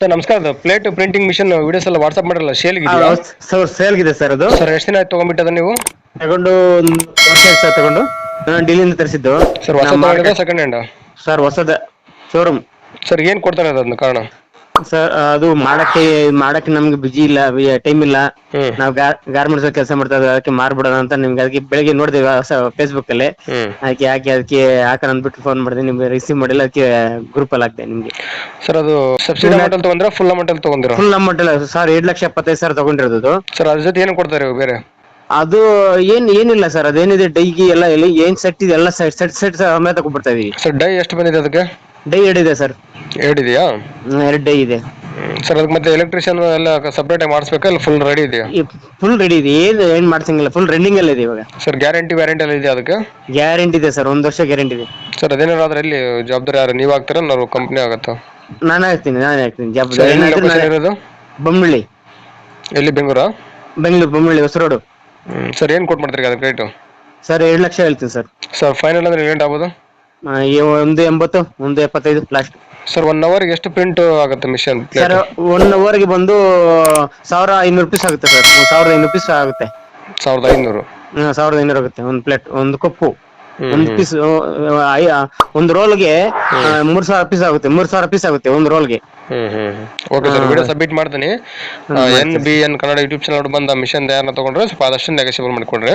Sir ನಮಸ್ಕಾರ ಅದು plate printing machine videos ಎಲ್ಲ ವಾಟ್ಸ್ಆಪ್ ಮಾಡಿರಲ್ಲ ಶೇಲ್ಗೆ ಸರ್ ಇದೆ ಸರ್ ಅದು. ಸರ್ ಎಷ್ಟು ದಿನ ಆಯ್ತು ತಗೊಂಡ್ಬಿಟ್ಟದ ನೀವು? ತಗೊಂಡು ಒಂದು ವರ್ಷ ಆಯ್ತು ಸರ್ ತಗೊಂಡು. ನಾನು ಡಿಲಿಂದ ತರಿಸಿದ್ದು. ಸರ್ ಹೊಸ ಸೆಕೆಂಡ್ ಹ್ಯಾಂಡ್ ಸರ್ ಹೊಸದ ಶೋರೂಮ್ ಸರ್ ಏನು ಕೊಡ್ತಾರೆ ಅದನ್ನ ಕಾರಣ? ಸರ್ ಅದು ಮಾಡಕ್ಕೆ ಮಾಡಕ್ಕೆ ನಮ್ಗೆ ಬಿಜಿ ಇಲ್ಲ ಟೈಮ್ ಇಲ್ಲ ನಾವ್ ನಾವು ಗಾರ್ಮೆಂಟ್ಸ್ ಕೆಲಸ ಮಾಡ್ತಾ ಇದ್ದೀವಿ ಅದಕ್ಕೆ ಮಾರ್ಬಿಡೋಣ ಅಂತ ನಿಮ್ಗೆ ಅದಕ್ಕೆ ಬೆಳಿಗ್ಗೆ ನೋಡಿದೆ ಫೇಸ್ಬುಕ್ ಅಲ್ಲಿ ಹ್ಮ್ ಅದಕ್ಕೆ ಯಾಕೆ ಅದಕ್ಕೆ ಹಾಕೋಣ ಅಂದ್ಬಿಟ್ಟು ಫೋನ್ ಮಾಡಿದೆ ನಿಮ್ಗೆ ರಿಸೀವ್ ಮಾಡಿಲ್ಲ ಅದಕ್ಕೆ ಗ್ರೂಪ್ ಅಲ್ಲಿ ಹಾಕ್ದೆ ನಿಮ್ಗೆ ಸರ್ ಅದು ಸಬ್ಸಿಡಿ ಅಮೌಂಟ್ ಅಲ್ಲಿ ತೊಗೊಂಡ್ರೆ ಫುಲ್ ಅಮೌಂಟ್ ಅಲ್ಲಿ ತೊಗೊಂಡಿರ ಫುಲ್ ಅಮೌಂಟ್ ಅಲ್ಲಿ ಸರ್ ಎರಡು ಲಕ್ಷ ಎಪ್ಪತ್ತೈದು ಸಾವಿರ ತಗೊಂಡಿರೋದು ಅದು. ಸರ್ ಅದ್ರ ಜೊತೆ ಏನು ಕೊಡ್ತಾರೆ ಇವಾಗ ಬೇರೆ ಅದು ಏನ್ ಏನಿಲ್ಲ ಸರ್ ಅದೇನಿದೆ ಡೈಗಿ ಎಲ್ಲ ಇಲ್ಲಿ ಏನ್ ಸೆಟ್ ಇದೆ ಎಲ್ಲ ಸೆಟ್ ಸೆಟ್ ಸೆಟ್ ಸಮೇತ ಕೊಟ್ಬಿಡ್ತಾ ಇದೀವಿ ಸರ್ ಡೈ ಎಷ್ಟು ಬಂದಿದೆ ಅದಕ್ಕೆ ಡೈ ಎರಡಿದೆ ಇದೆ ಸರ್ ಎರಡು ಇದೆಯಾ ಎರಡು ಇದೆ. ಸರ್ ಅದಕ್ಕೆ ಮತ್ತೆ ಎಲೆಕ್ಟ್ರಿಷಿಯನ್ ಎಲ್ಲ ಸಪ್ರೇಟ್ ಆಗಿ ಮಾಡಿಸ್ಬೇಕಾ ಇಲ್ಲ ಫುಲ್ ರೆಡಿ ಇದೆಯಾ? ಫುಲ್ ರೆಡಿ ಇದೆ. ಏನು ಏನು ಮಾಡ್ಸಂಗಿಲ್ಲ. ಫುಲ್ ರೆಂಡಿಂಗ್ ಅಲ್ಲಿ ಇದೆ ಇವಾಗ. ಸರ್ ಗ್ಯಾರಂಟಿ ವ್ಯಾರಂಟಿ ಎಲ್ಲ ಇದೆಯಾ ಅದಕ್ಕೆ? ಗ್ಯಾರಂಟಿ ಇದೆ ಸರ್. ಒಂದು ವರ್ಷ ಗ್ಯಾರಂಟಿ ಇದೆ. ಸರ್ ಅದೇನಾದ್ರು ಆದ್ರೆ ಎಲ್ಲಿ ಜವಾಬ್ದಾರಿ ಯಾರು ನೀವು ಆಗ್ತೀರಾ ನಾವು ಕಂಪ್ನಿ ಆಗುತ್ತಾ? ನಾನು ಆಗ್ತೀನಿ ನಾನು ಆಗ್ತೀನಿ ಸರ್ ಜವಾಬ್ದಾರಿ ಎಲ್ಲಿ ಇರೋದು? ಬೊಮ್ಮಳ್ಳಿ. ಎಲ್ಲಿ ಬೆಂಗಳೂರಾ? ಬೆಂಗಳೂರು ಬೊಮ್ಮಳ್ಳಿ ಹೊಸ ರೋಡು. ಸರ್ ಏನು ಕೊಟ್ಟು ಮಾಡ್ತೀರಿ ಅದಕ್ಕೆ ರೇಟು ಸರ್ ಎರಡು ಲಕ್ಷ ಹೇಳ್ತೀನಿ ಸರ್. ಸರ್ ಫೈನಲ್ ಅಂದ್ರೆ ಏನು ಆಗ್ಬೋದು? ಆ, ಈ ಒಂದು ಎಂಬತ್ತು ಒಂದು ಎಪ್ಪತ್ತೈದು ಲಾಸ್ಟ್ ಸರ್ ಒನ್ ಅವರ್ಗೆ ಎಷ್ಟು ಪ್ರಿಂಟ್ ಆಗುತ್ತೆ ಮಿಷನ್ ಸರ್ ಒನ್ ಅವರ್ಗೆ ಬಂದು ಸಾವಿರ ಐನೂರು ರುಪೀಸ್ ಆಗುತ್ತೆ ಸರ್ ಸಾವಿರದ ಐನೂರು ರುಪೀಸ್ ಆಗುತ್ತೆ. ಸಾವಿರದ ಐನೂರು? ಹ್ಮ್, ಸಾವಿರದ ಐನೂರು ಆಗುತ್ತೆ ಒಂದು ಪ್ಲೇಟ್ ಒಂದು ಕಪ್ಪು. ಒಂದು ಪೀಸ್ ಒಂದು ರೋಲ್ಗೆ ಮೂರ್ ಸಾವಿರ ಪೀಸ್ ಆಗುತ್ತೆ ಮೂರ್ ಸಾವಿರ ಪೀಸ್ ಆಗುತ್ತೆ ಒಂದು ರೋಲ್ಗೆ ಗೆ. Hmm okay sir video submit ಮಾಡ್ತೀನಿ. N B N Kannada YouTube channel ಬಂದ ಮಿಷನ್ ಯಾರನ್ನ ತಗೊಂಡ್ರೆ ಸ್ವಲ್ಪ ಆದಷ್ಟು ನೆಗೆಸಿಬಲ್ ಮಾಡಿಕೊಡ್ರಿ.